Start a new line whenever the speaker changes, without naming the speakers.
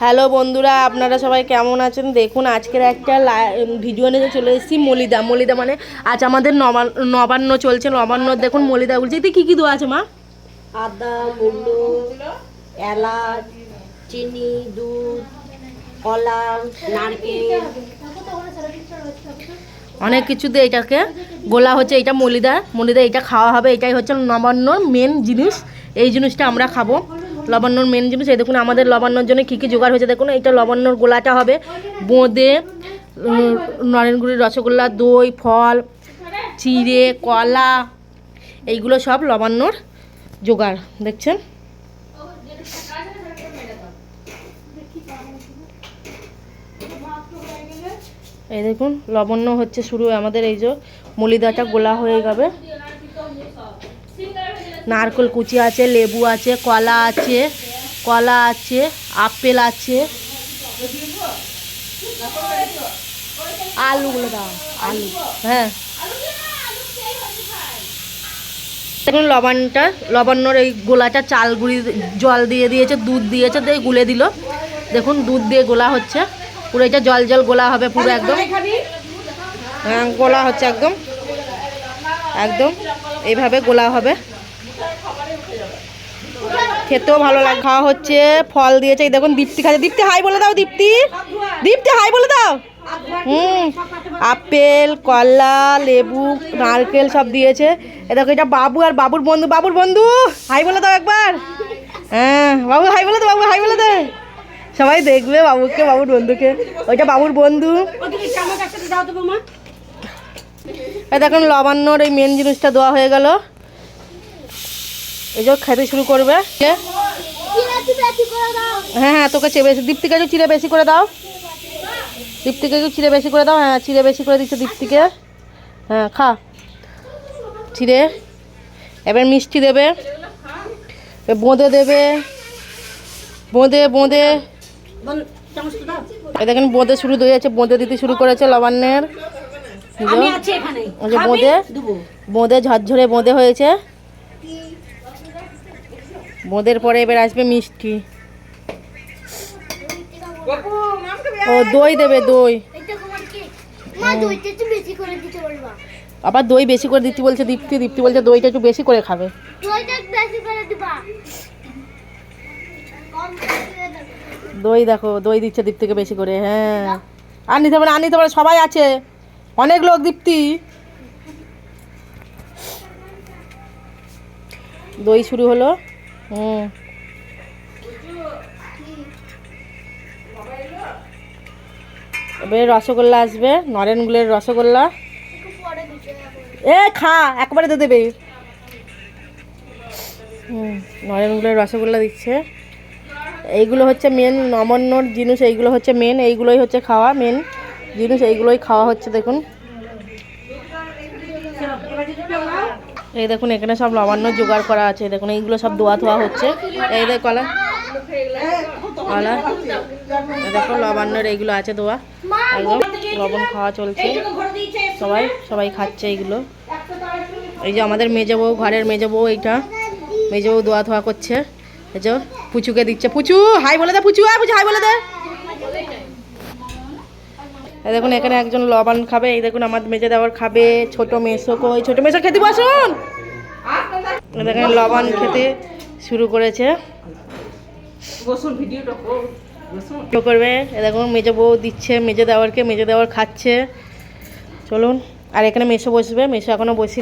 Hello বন্ধুরা আপনারা সবাই কেমন আছেন? দেখুন আজকের একটা ভিডিও নিয়ে চলে এসেছি মলিদা। মলিদা মানে আজ আমাদের নবান্ন নবান্ন চলছে। নবান্ন দেখুন মলিদা বলছে এতে কী কী দেওয়া আছে মা?
আদা মুলো এলাচ চিনি দুধ কলা নারকেল।
অনেক কিছু দিয়ে এটাকে গোলা হচ্ছে। এটা মলিদা। মলিদা এটা খাওয়া হবে। এটাই হচ্ছে নবান্নর মেন জিনিস। এই জিনিসটা আমরা খাব। লবণ্যর মেন জিনিস, এই দেখুন আমাদের লবণ্যর জন্য কী কী জোগাড় হয়েছে, দেখুন, এইটা লবণ্যর গোলাটা হবে। বোঁদে নরেনগুড়ির রসগোল্লা, দই, ফল, চিড়ে, কলা, এইগুলো সব লবণ্যর জোগাড়, দেখছেন? এই দেখুন, লবণ্য হচ্ছে শুরু, আমাদের এই যে মলিদাটা গোলা হয়ে যাবে। নারকেল কুচি আছে, লেবু আছে, কলা আছে কলা আছে, আপেল আছে। আলুগুলো দাও, আলু। হ্যাঁ। দেখুন, লবণটা লবণ্যর এই গোলাটা চাল গুঁড়ি, জল দিয়ে দিয়েছে, দুধ দিয়েছে, দিয়ে গুলে দিল। দেখুন, দুধ দিয়ে গোলা হচ্ছে। পুরো এটা জল জল গোলা হবে পুরো একদম। হ্যাঁ গোলা হচ্ছে একদম। একদম এইভাবে গোলা হবে। খেতেও ভালো লাগে খাওয়া হচ্ছে, ফল দিয়েছে। এই দেখুন, দীপ্তি খাচ্ছে। দীপ্তি, হাই বলে দাও, দীপ্তি। দীপ্তি, হাই বলে দাও। হুম, আপেল, কলা, লেবু, নারকেল সব দিয়েছে। এ দেখো, এটা বাবু আর বাবুর বন্ধু। বাবুর বন্ধু, হাই বলে দাও একবার। হ্যাঁ বাবু, হাই বলে দাও, বাবু, হাই বলে দে। সবাই দেখবে বাবুকে, বাবুর বন্ধুকে। ওইটা বাবুর বন্ধু। দেখুন লবণ্যর এই মেন জিনিসটা দেওয়া হয়ে গেল। এই যে খেতে শুরু করবে? হ্যাঁ হ্যাঁ তোকে চেয়ে বেশি দীপ্তিকে একটু চিড়ে বেশি করে দাও। দীপ্তিকে একটু চিড়ে বেশি করে দাও। হ্যাঁ চিড়ে বেশি করে দিচ্ছে দীপ্তিকে। হ্যাঁ খা। চিড়ে। এবার মিষ্টি দেবে। বোঁদে দেবে। বোঁদে বোঁদে। দেখেন বোঁদে শুরু হয়ে যাচ্ছে বোঁদে দিতে শুরু করেছে লবণ্যের। ওই যে বোঁদে? বোঁদে ঝরঝরে বোঁদে হয়েছে। বোঁদের পরে এবার আসবে মিষ্টি। ও দই দেবে দই।
মা দইটা একটু বেশি করে দিতে
আবার দই বেশি করে দিচ্ছি বলছে দীপ্তি। দীপ্তি বলছে দইটা একটু বেশি করে খাবে। দই দেখো দই দিচ্ছে দীপ্তিকে বেশি করে হ্যাঁ। আর নিতে পারে আর নিতে পারে সবাই আছে। অনেক লোক দীপ্তি। দই শুরু হলো। হুম। এবারে রসগোল্লা আসবে, নরেন নরেনগুলের রসগোল্লা। এ, খা, একবারে দিয়ে দেবে হুম, নরেন নরেনগুলের রসগোল্লা দিচ্ছে। এইগুলো হচ্ছে মেন নমন্যর জিনিস, এইগুলো হচ্ছে মেন এইগুলোই হচ্ছে খাওয়া মেন জিনিস এইগুলোই খাওয়া হচ্ছে, দেখুন। এই দেখুন, এখানে সব লবণ্য জোগাড় করা আছে। দেখুন, এইগুলো সব দোয়া ধোয়া হচ্ছে। এই দেখ, কলা। কলা। দেখো, লবণ্যর এইগুলো আছে দোয়া একদম, লবণ খাওয়া চলছে। সবাই সবাই খাচ্ছে এইগুলো। এই যে আমাদের মেজো বউ, ঘরের মেজো বউ এইটা। মেজো বউ দোয়া ধোয়া করছে। এই যে পুচুকে দিচ্ছে। পুচু, হাই বলে দে, পুচু, আয় পুচু, হাই বলে দে। দেখুন এখানে একজন লবণ খাবে এই দেখুন আমার মেজে দেওয়ার খাবে ছোট মেসো কই ছোট মেসো খেতে বসুন! দেখেন লবণ খেতে শুরু করেছে। করবে। দেখুন মেজে বউ দিচ্ছে মেজে দেওয়ারকে মেজে দেওয়ার খাচ্ছে। চলুন আর এখানে মেসো বসবে মেসো এখনও বসি